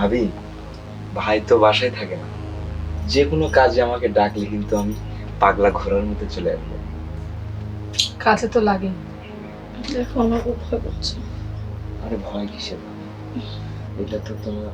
ভাবি ভাই তো বাসায় থাকে না। যে কোনো কাজে আমাকে ডাকলে কিন্তু আমি পাগলা ঘোড়ার মতো চলে আসব। কাছে তো লাগে দেখো আমার ভয় করছে। আরে ভয় কিসের এটা তো তোমার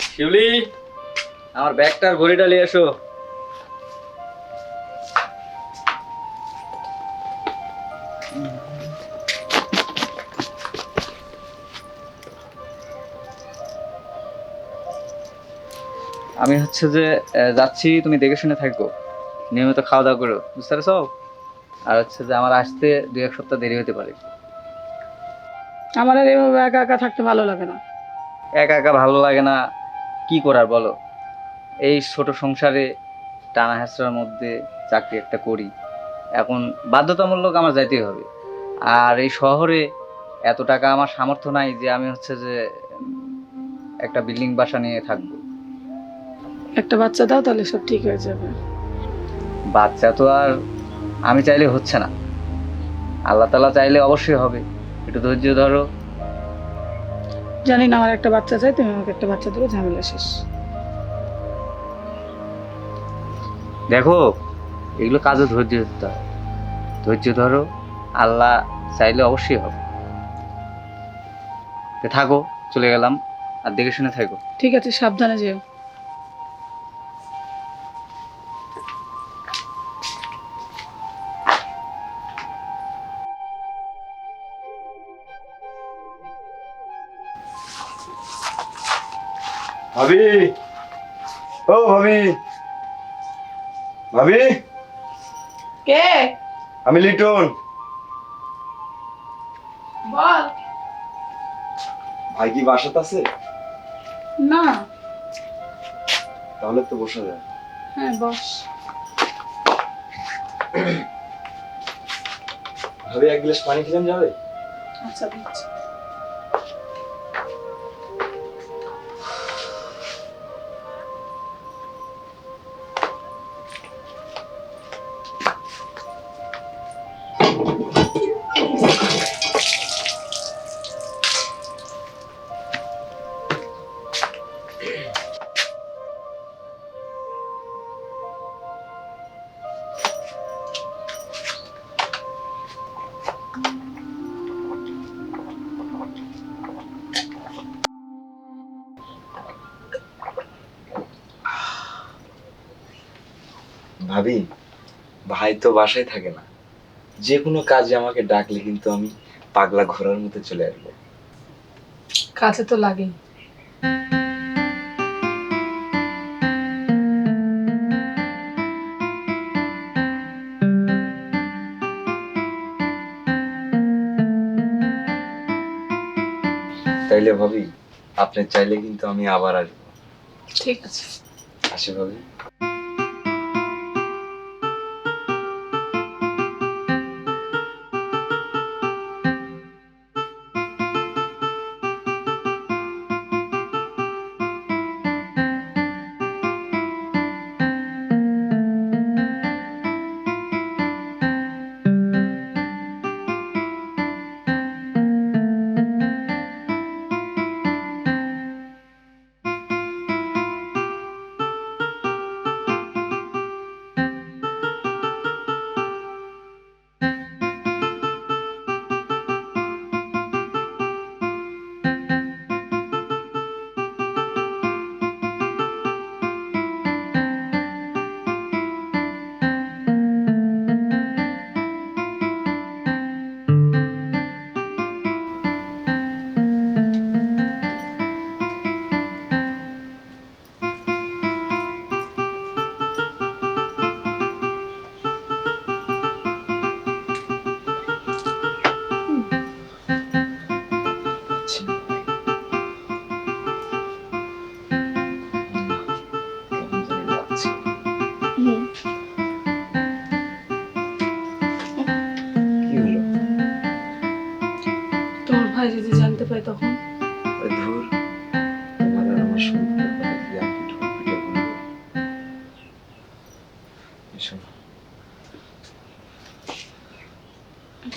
শিউলি আমার ব্যাগটার ঘড়িটা নিয়ে এসো। আমি হচ্ছে যে যাচ্ছি তুমি দেখে শুনে থাকো। নিয়মিত খাওয়া দাওয়া করো বুঝতে পারছ? আর হচ্ছে যে আমার আসতে দুই এক সপ্তাহ দেরি হতে পারে। আমার আর এভাবে একা একা থাকতে ভালো লাগে না। একা একা ভালো লাগে না কি করার বলো? এই ছোট সংসারে টানা হেঁচড়ার মধ্যে চাকরি একটা করি। এখন বাধ্যতামূলক আমার যাইতেই হবে। আর এই শহরে এত টাকা আমার সামর্থ্য নাই যে আমি হচ্ছে যে একটা বিল্ডিং বাসা নিয়ে থাকব। একটা বাচ্চা দাও তাহলে সব ঠিক হয়ে যাবে। বাচ্চা তো আর আমি চাইলে হচ্ছে না। আল্লাহ তালা চাইলে অবশ্যই হবে। একটু ধৈর্য ধরো। জানি না আমার একটা বাচ্চা চাই তুমি আমাকে একটা বাচ্চা দেবে ঝামেলা শেষ। দেখো এগুলো কাজে ধৈর্য ধরতে হয়। ধৈর্য ধরো আল্লাহ চাইলে অবশ্যই হবে। থাকো চলে গেলাম আর দেখে শুনে থাকো। ঠিক আছে সাবধানে যেও। ভাবি। ও ভাবি। ভাবি? কে? আমি লিটন। বল। ভাই কি বাসাত আছে? না। তাহলে তো বসা যায়। হ্যাঁ বস। ভাবি এক গ্লাস পানি খেলেন যাবে? আচ্ছা দিচ্ছি। ভাবি ভাই তো বাসায় থাকে না। যে কোনো কাজে আমাকে ডাকলে কিন্তু আমি পাগলা ঘোরার মতো চলে আসব। কাছে তো লাগে তাইলে ভাবি আপনি চাইলে কিন্তু আমি আবার আসব। ঠিক আছে। আসে ভাবি।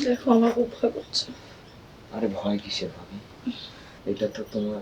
দেখো আমার খুব ভয় করছে। আরে ভয় কিসের ভাবি? এটা তো তোমার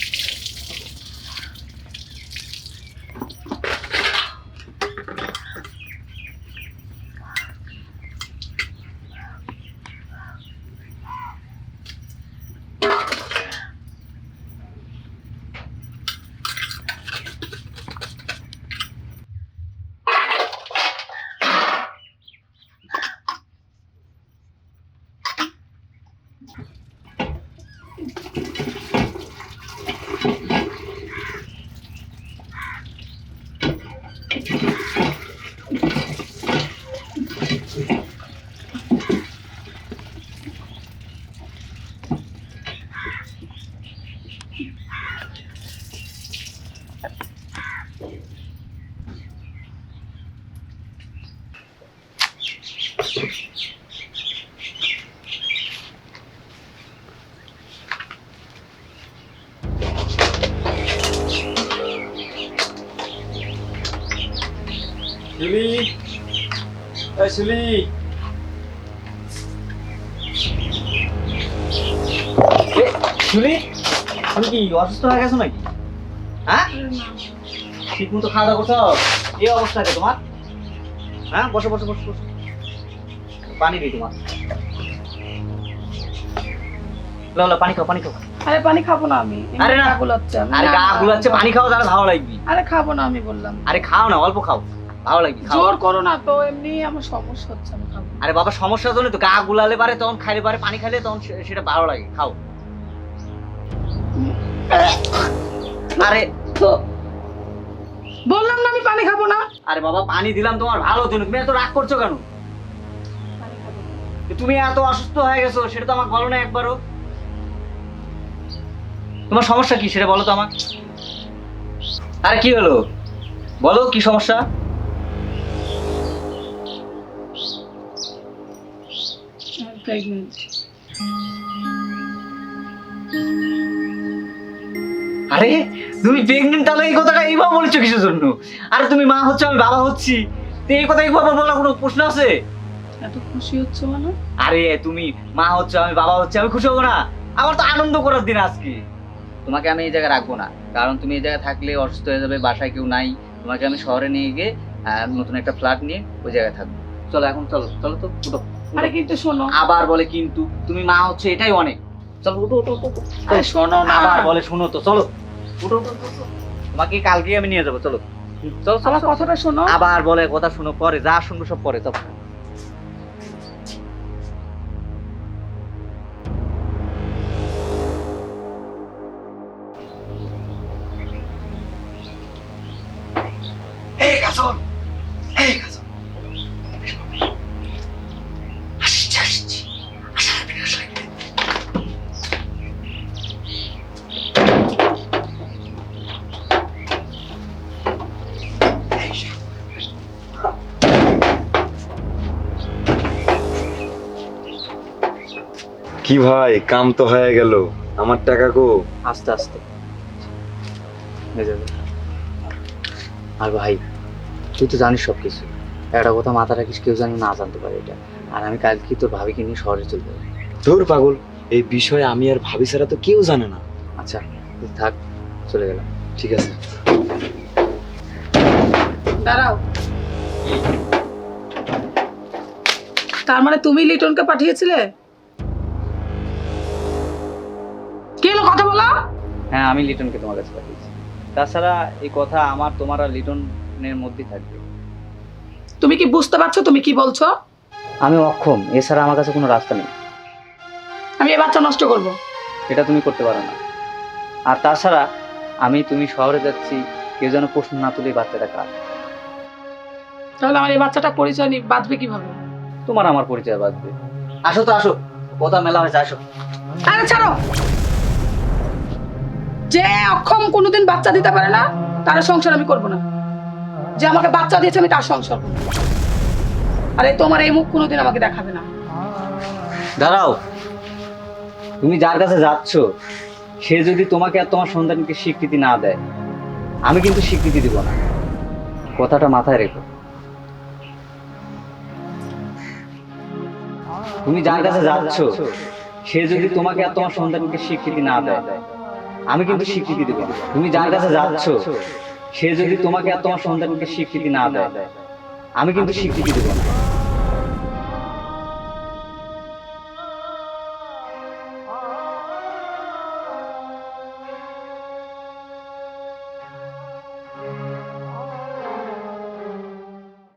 এই তুমি কি অসুস্থ হয়ে গেছো নাকি? হ্যাঁ? ঠিক মতো খাওয়া দাওয়া করছ? এই অবস্থা কে তোমার? হ্যাঁ বসো বসো বসো বসো। পানি দিই তোমার। লো লো পানি খাও পানি খাও। আরে পানি খাব না আমি। আরে না। গুলাচ্ছে। আরে গা গুলাচ্ছে পানি খাও তাহলে ভালো লাগবে। আরে খাব না আমি বললাম। আরে খাও না অল্প খাও। ভালো লাগবে জোর করো না তো এমনি আমার সমস্যা হচ্ছে আমি খাব। আরে বাবা সমস্যার জন্য তো গা গুলালে পারে তখন খাইলে পারে পানি খাইলে তখন সেটা ভালো লাগে খাও। আরে তো বললাম না আমি পানি খাব না। আরে বাবা পানি দিলাম তোমার ভালো জন্য তুমি এত রাগ করছ কেন। তুমি এত অসুস্থ হয়ে গেছো সেটা তো আমাকে বলো না একবারও। তোমার সমস্যা কি সেটা বলো তো আমাকে। আরে কি হলো? বলো কি সমস্যা? প্রেগনেন্ট আরে তুমি প্রেগনেন্ট তাহলে এই কথাটা এইভাবে বলেছ কিসের জন্য? আরে তুমি মা হচ্ছে আমি বাবা হচ্ছি। তো এই কথা এইভাবে বলার কোনো প্রশ্ন আছে? এত খুশি হচ্ছে মানে? আরে তুমি মা হচ্ছে আমি বাবা হচ্ছে আমি খুশি হব না। আমার তো আনন্দ করার দিন আজকে। তোমাকে আমি এই জায়গায় রাখব না। কারণ তুমি এই জায়গায় থাকলে অসুস্থ হয়ে যাবে বাসায় কেউ নাই। তোমাকে আমি শহরে নিয়ে গিয়ে নতুন একটা ফ্ল্যাট নিয়ে ওই জায়গায় থাকব। চলো এখন চলো চলো তো উঠো। আরে কিন্তু শোনো। আবার বলে কিন্তু তুমি মা হচ্ছে এটাই অনেক। চলো উঠো উঠো। আরে শোনো না। আবার বলে শোনো তো চলো। উঠো। তোমাকে কালকে আমি নিয়ে যাব চলো। চলো চলো আমার কথাটা শোনো। আবার বলে কথা শোনো পরে যা শুনব সব পরে চলো। কি ভাই কাম তো হয়ে গেল। আমার টাকা কো? আস্তে আস্তে। হয়ে যাবে। আর ভাই তুই তো জানিস সব কিছু একটা কথা মাথা রাখিস কেউ জানি না জানতে পারে এটা। আর আমি কালকে তোর ভাবিকে নিয়ে শহরে চলে যাব। ধুর পাগল এই বিষয়ে আমি আর ভাবি ছাড়া তো কেউ জানে না। আচ্ছা থাক চলে গেলাম। ঠিক আছে। দাঁড়াও। তার মানে তুমি লিটনকে পাঠিয়েছিলে? কে কথা বলো। হ্যাঁ আমি লিটনকে তোমার কাছে পাঠিয়েছি। তাছাড়া এই কথা আমার তোমার আর লিটনের মধ্যেই থাকবে। তুমি কি বুঝতে পারছ তুমি কি বলছো? আমি অক্ষম এছাড়া আমার কাছে কোনো রাস্তা নেই। আমি এই বাচ্চা নষ্ট করব। এটা তুমি করতে পারো না। আর তাছাড়া আমি তুমি শহরে যাচ্ছি কেউ যেন প্রশ্ন না তুলে বাচ্চাটা কার? তাহলে আমার এই বাচ্চাটা পরিচয় নি বাঁচবে কীভাবে? তোমার আমার পরিচয় বাঁচবে আসো তো আসো। কথা মেলা হয়েছে আসো আরে ছাড়ো! যে অক্ষম কোনোদিন বাচ্চা দিতে পারে না, তার সংসার আমি করব না। যে আমাকে বাচ্চা দিয়েছে, আমি তার সংসার করব। আরে তোমার এই মুখ কোনোদিন আমাকে দেখাবে না। দাঁড়াও। তুমি যার কাছে যাচ্ছ, সে যদি তোমাকে আর তোমার সন্তানকে স্বীকৃতি না দেয়, আমি কিন্তু স্বীকৃতি দিব না। কথাটা মাথায় রেখো। তুমি যার কাছে যাচ্ছ, সে যদি তোমাকে আর তোমার সন্তানকে স্বীকৃতি না দেয় আমি কিন্তু স্বীকৃতি দেবো। তুমি যার কাছে যাচ্ছ, সে যদি তোমাকে আর তোমার সন্তানকে স্বীকৃতি না দেয়, আমি কিন্তু স্বীকৃতি দেবো না।